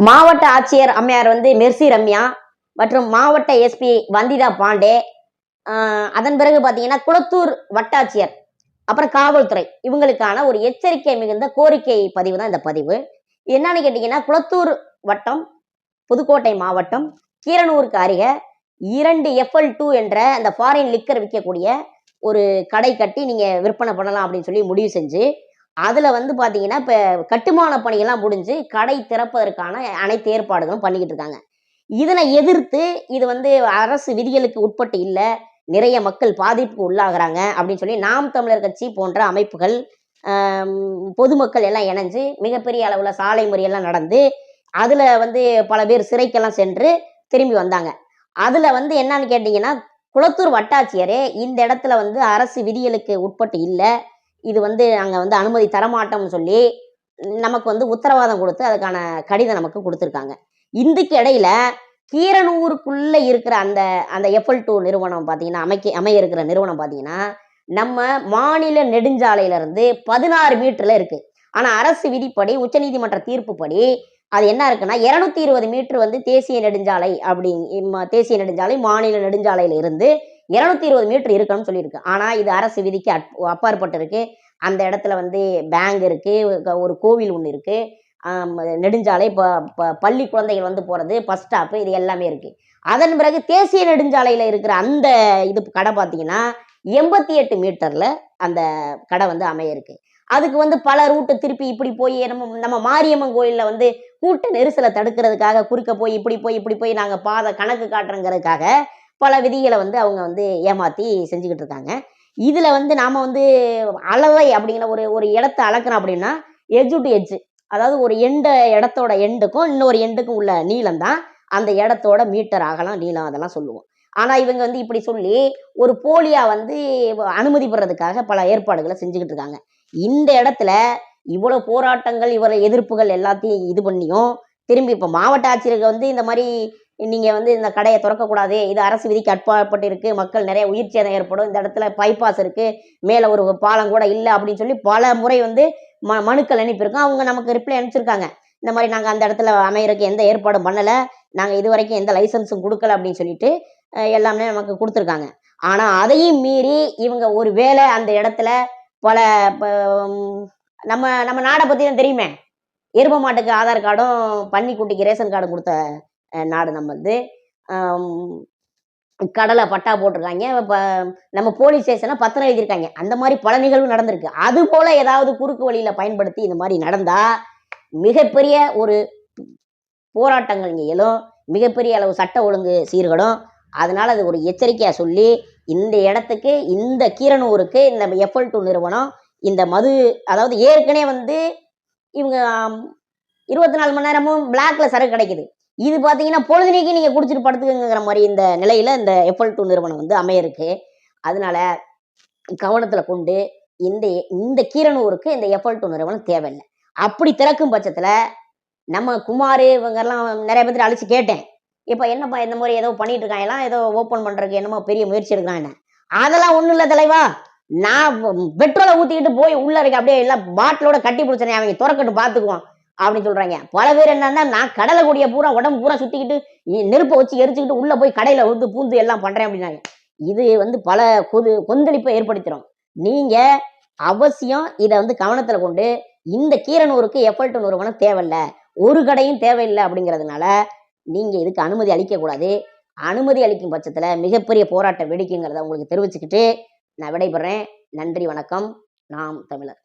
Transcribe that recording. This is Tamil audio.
மாவட்ட ஆட்சியர் அம்மையார் வந்து மெர்சி ரம்யா மற்றும் மாவட்ட எஸ்பி வந்திதா பாண்டே அதன் பிறகு பார்த்தீங்கன்னா குளத்தூர் வட்டாட்சியர் அப்புறம் காவல்துறை. இவங்களுக்கான ஒரு எச்சரிக்கை மிகுந்த கோரிக்கை பதிவு தான் இந்த பதிவு. என்னன்னு கேட்டிங்கன்னா குளத்தூர் வட்டம் புதுக்கோட்டை மாவட்டம் கீரனூருக்கு அருக இரண்டு எஃப்எல் டூ என்ற அந்த ஃபாரின் லிக்கர் விற்கக்கூடிய ஒரு கடை கட்டி நீங்கள் விற்பனை பண்ணலாம் அப்படின்னு சொல்லி முடிவு செஞ்சு அதில் வந்து பார்த்தீங்கன்னா இப்போ கட்டுமான பணியெல்லாம் முடிஞ்சு கடை திறப்பதற்கான அனைத்து ஏற்பாடுகளும் பண்ணிக்கிட்டு இருக்காங்க. இதனை எதிர்த்து இது வந்து அரசு விதிகளுக்கு உட்பட்டு இல்லை நிறைய மக்கள் பாதிப்புக்கு உள்ளாகிறாங்க அப்படின்னு சொல்லி நாம் தமிழர் கட்சி போன்ற அமைப்புகள் பொதுமக்கள் எல்லாம் இணைஞ்சு மிகப்பெரிய அளவில் சாலை முறையெல்லாம் நடந்து அதில் வந்து பல பேர் சிறைக்கெல்லாம் சென்று திரும்பி வந்தாங்க. அதில் வந்து என்னன்னு கேட்டிங்கன்னா குளத்தூர் வட்டாட்சியரே இந்த இடத்துல வந்து அரசு விதிகளுக்கு உட்பட்டு இல்லை இது வந்து நாங்கள் வந்து அனுமதி தரமாட்டோம்னு சொல்லி நமக்கு வந்து உத்தரவாதம் கொடுத்து அதுக்கான கடிதம் நமக்கு கொடுத்துருக்காங்க. இந்துக்கு இடையில கீரனூருக்குள்ளே இருக்கிற அந்த அந்த எஃப்எல் டூ நிறுவனம் பார்த்தீங்கன்னா அமைக்க அமைய இருக்கிற நிறுவனம் பார்த்தீங்கன்னா நம்ம மாநில நெடுஞ்சாலையில இருந்து பதினாறு மீட்டரில் இருக்குது ஆனால் அரசு விதிப்படி உச்சநீதிமன்ற தீர்ப்புப்படி அது என்ன இருக்குன்னா இருநூத்தி இருபது மீட்டர் வந்து தேசிய நெடுஞ்சாலை அப்படி தேசிய நெடுஞ்சாலை மாநில நெடுஞ்சாலையில் இருந்து இருநூத்தி இருபது மீட்டர் இருக்கணும்னு சொல்லியிருக்கு. ஆனால் இது அரசு விதிக்கு அட்- அப்பாற்பட்டு இருக்கு அந்த இடத்துல வந்து பேங்க் இருக்கு ஒரு கோவில் ஒன்று இருக்கு. நெடுஞ்சாலை இப்போ ப- பள்ளி குழந்தைகள் வந்து போகிறது பஸ் ஸ்டாப்பு இது எல்லாமே இருக்குது அதன் பிறகு தேசிய நெடுஞ்சாலையில் இருக்கிற அந்த இது கடை பார்த்தீங்கன்னா எண்பத்தி எட்டு மீட்டரில் அந்த கடை வந்து அமைய இருக்கு அதுக்கு வந்து பல ரூட்டு திருப்பி இப்படி போய் நம்ம நம்ம மாரியம்மன் கோயிலில் வந்து கூட்ட நெரிசலை தடுக்கிறதுக்காக குறுக்க போய் இப்படி போய் இப்படி போய் நாங்கள் பாதை கணக்கு காட்டுறங்கிறதுக்காக பல விதிகளை வந்து அவங்க வந்து ஏமாற்றி செஞ்சுக்கிட்டு இருக்காங்க இதில் வந்து நாம் வந்து அளவை அப்படிங்கிற ஒரு ஒரு இடத்த அளக்குறோம் அப்படின்னா எஜ்ஜு டு எஜ்ஜு அதாவது ஒரு எண்ட இடத்தோட எண்டுக்கும் இன்னொரு எண்டுக்கும் உள்ள நீளம் தான் அந்த இடத்தோட மீட்டர் ஆகலாம் நீளம் அதெல்லாம் சொல்லுவோம். ஆனால் இவங்க வந்து இப்படி சொல்லி ஒரு போலியா வந்து அனுமதி பெறதுக்காக பல ஏற்பாடுகளை செஞ்சுக்கிட்டு இருக்காங்க இந்த இடத்துல இவ்வளோ போராட்டங்கள் இவர எதிர்ப்புகள் எல்லாத்தையும் இது பண்ணியும் திரும்பி இப்போ மாவட்ட ஆட்சியருக்கு வந்து இந்த மாதிரி நீங்கள் வந்து இந்த கடையை திறக்கக்கூடாது. இது அரசு விதிக்கு அட்பாற்பட்டு இருக்குது மக்கள் நிறைய உயிர் சேதம் ஏற்படும். இந்த இடத்துல பைபாஸ் இருக்குது மேலே ஒரு பாலம் கூட இல்லை அப்படின்னு சொல்லி பல முறை வந்து ம மனுக்கள் அனுப்பியிருக்கோம். அவங்க நமக்கு ரிப்ளை அனுப்பிச்சிருக்காங்க. இந்த மாதிரி நாங்கள் அந்த இடத்துல அமையறதுக்கு எந்த ஏற்பாடும் பண்ணலை. நாங்கள் இது வரைக்கும் எந்த லைசன்ஸும் கொடுக்கல அப்படின்னு சொல்லிட்டு எல்லாமே நமக்கு கொடுத்துருக்காங்க. ஆனால் அதையும் மீறி இவங்க ஒரு வேளை அந்த இடத்துல பல ப- நம்ம நம்ம நாடை பற்றி தான் தெரியுமே. எரும மாட்டுக்கு ஆதார் கார்டும் பன்னிக்குட்டிக்கு ரேஷன் கார்டும் கொடுத்த நாடு நம்மளது கடலை பட்டா போட்டிருக்காங்க. இப்போ நம்ம போலீஸ் ஸ்டேஷனில் பத்திரம் எழுதியிருக்காங்க. அந்த மாதிரி பல நிகழ்வு நடந்திருக்கு. அது போல் ஏதாவது குறுக்கு வழியில் பயன்படுத்தி இந்த மாதிரி நடந்தால் மிகப்பெரிய ஒரு போராட்டங்கள் இங்கே எழும். மிகப்பெரிய அளவு சட்ட ஒழுங்கு சீர்கடும். அதனால் அது ஒரு எச்சரிக்கையாக சொல்லி இந்த இடத்துக்கு இந்த கீரனூருக்கு இந்த எஃப்எல் டூ நிறுவனம் இந்த மது அதாவது ஏற்கனவே வந்து இவங்க இருபத்தி நாலு மணி நேரமும் பிளாக்ல சரக்கு கிடைக்குது. இது பார்த்தீங்கன்னா பொழுதுனைக்கு நீங்கள் குடிச்சிட்டு படுத்துக்கங்கிற மாதிரி இந்த நிலையில் இந்த எஃப்எல் டூ நிறுவனம் வந்து அமையிருக்கு. அதனால கவனத்தில் கொண்டு இந்த இந்த கீரனூருக்கு இந்த எஃப்எல் டூ நிறுவனம் தேவையில்லை. அப்படி திறக்கும் பட்சத்தில் நம்ம குமார் இவங்கெல்லாம் நிறைய பேர்த்து அழைச்சி கேட்டேன். இப்போ என்னப்பா இந்த மாதிரி ஏதோ பண்ணிட்டு இருக்காங்கலாம் ஏதோ ஓப்பன் பண்ணுறதுக்கு என்னமோ பெரிய முயற்சி எடுக்கிறாங்க அதெல்லாம் ஒன்றும் இல்லை தலைவா. நான் பெட்ரோலை ஊற்றிக்கிட்டு போய் உள்ளே இருக்க அப்படியே எல்லாம் பாட்டிலோட கட்டி பிடிச்சனே அவங்க திறக்கட்டும் பார்த்துக்குவோம் அப்படின்னு சொல்றாங்க. பல பேர் என்னன்னா நான் கடலை கூடிய பூரா உடம்பு பூரா சுத்திக்கிட்டு இ- நெருப்பை வச்சு எரிச்சுக்கிட்டு உள்ள போய் கடையில வந்து பூந்து எல்லாம் பண்றேன் அப்படின்னாங்க. இது வந்து பல கொது கொந்தளிப்பை ஏற்படுத்திடும் நீங்க அவசியம் இதை வந்து கவனத்துல கொண்டு இந்த கீரனூருக்கு எஃபல்ட் நிறுவனம் தேவையில்ல. ஒரு கடையும் தேவையில்லை அப்படிங்கிறதுனால நீங்க இதுக்கு அனுமதி அளிக்க கூடாது அனுமதி அளிக்கும் பட்சத்துல மிகப்பெரிய போராட்டம் வெடிக்குங்கிறத உங்களுக்கு தெரிவிச்சுக்கிட்டு நான் விடைபெறேன். நன்றி வணக்கம். நாம் தமிழர்.